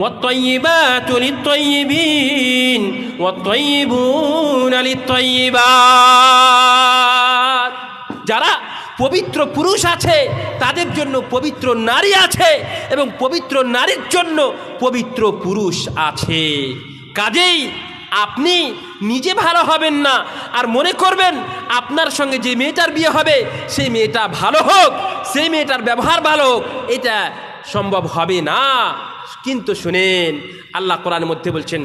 والطيبات للطيبين والطيبون للطيبات যারা পবিত্র পুরুষ আছে তাদের জন্য পবিত্র নারী আছে এবং পবিত্র নারীর জন্য পবিত্র পুরুষ আছে কাজেই আপনি নিজে ভালো হবেন না আর মনে করবেন আপনার সঙ্গে যে মেয়েটার বিয়ে হবে সেই মেয়েটা ভালো হোক সেই মেয়েটার ব্যবহার ভালো হোক এটা সম্ভব হবে না কিন্তু শুনেন, আল্লাহ কোরআনের মধ্যে বলছেন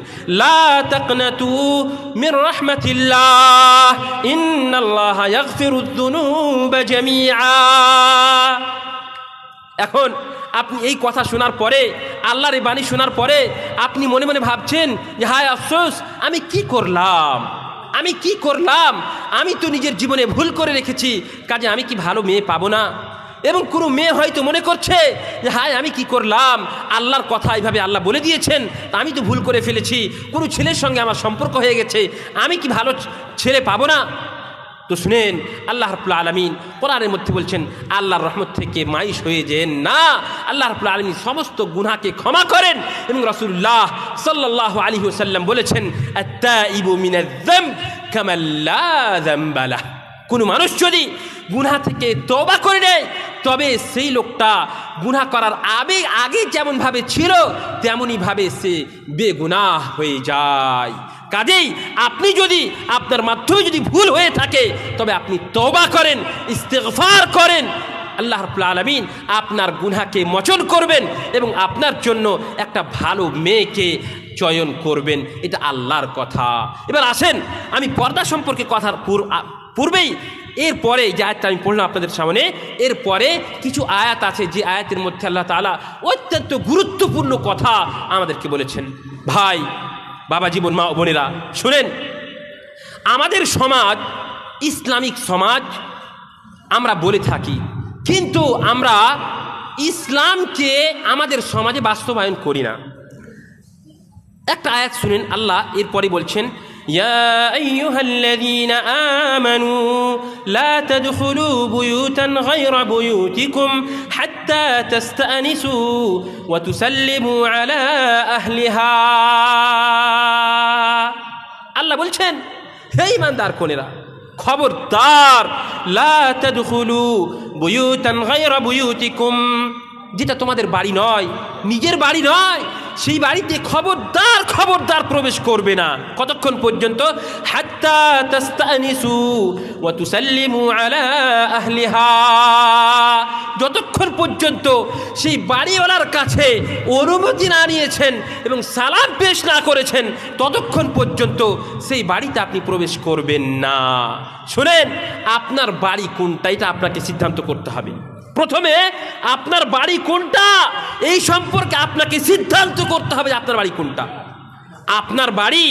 এখন আপনি এই কথা শোনার পরে, আল্লাহর বাণী শোনার পরে আপনি মনে মনে ভাবছেন যে, হায় আফসোস, আমি কি করলাম? আমি কি করলাম? আমি তো নিজের জীবনে ভুল করে রেখেছি, কাজে আমি কি ভালো মেয়ে পাবো না? এবং কোনো মেয়ে হয়তো মনে করছে যে, হায়, আমি কি করলাম? আল্লাহর কথা এইভাবে আল্লাহ বলে দিয়েছেন। আমি তো ভুল করে ফেলেছি। কোনো ছেলের সঙ্গে আমার সম্পর্ক হয়ে গেছে। আমি কি ভালো ছেলে পাবো না? তো শুনেন, আল্লাহ রবুল্লা আলমিন কোরআনের মধ্যে বলছেন, আল্লাহর রহমত থেকে মাইশ হয়ে যেন না। আল্লাহ রবুল্লা আলমিন সমস্ত গুনাকে ক্ষমা করেন। এবং রসুল্লাহ সাল্লাহ আলী সাল্লাম বলেছেন কোনো মানুষ যদি গুনা থেকে তবা করে তবে সেই লোকটা গুনা করার আগে আগে যেমনভাবে ছিল তেমনইভাবে সে বেগুনাহ হয়ে যায়। কাজেই আপনি যদি আপনার মাধ্যমে যদি ভুল হয়ে থাকে, তবে আপনি তবা করেন ইস্তেফার করেন। আল্লাহ রব্বুল আলমিন আপনার গুনাকে মোচন করবেন এবং আপনার জন্য একটা ভালো মেয়েকে চয়ন করবেন, এটা আল্লাহর কথা। এবার আসেন, আমি পর্দা সম্পর্কে কথার পূর- পূর্বেই এরপরে যে আয়াতটা আমি পড়লাম আপনাদের সামনে, এরপরে কিছু আয়াত আছে, যে আয়াতের মধ্যে আল্লাহ তাআলা অত্যন্ত গুরুত্বপূর্ণ কথা আমাদেরকে বলেছেন। ভাই, বাবা জীবন, মা বোনেরা, শুনেন, আমাদের সমাজ, ইসলামিক সমাজ, আমরা বলে থাকি, কিন্তু আমরা ইসলামকে আমাদের সমাজে বাস্তবায়ন করি না। একটা আয়াত শুনেন আল্লাহ এরপরে বলছেন يا أيها الذين آمنوا لا تدخلوا بيوتا غير بيوتكم حتى تستأنسوا وتسلموا على أهلها আল্লাহ বলছেন হে ইমানদার কোনেরা খবরদার লা তাদখুলু বুয়ুতান গায়রা বুয়ুতিকুম যেটা তোমাদের বাড়ি নয় নিজের বাড়ি নয় সেই বাড়িতে খবরদার খবরদার প্রবেশ করবে না। কতক্ষণ পর্যন্ত? যতক্ষণ পর্যন্ত সেই বাড়িওয়ালার কাছে অনুমতি না নিয়েছেন এবং সালাম পেশ না করেছেন, ততক্ষণ পর্যন্ত সেই বাড়িতে আপনি প্রবেশ করবেন না। শুনেন, আপনার বাড়ি কোনটা? এটা আপনাকে সিদ্ধান্ত করতে হবে। প্রথমে আপনার বাড়ি কোনটা? এই সম্পর্কে আপনাকে সিদ্ধান্ত করতে হবে আপনার বাড়ি কোনটা। আপনার বাড়ি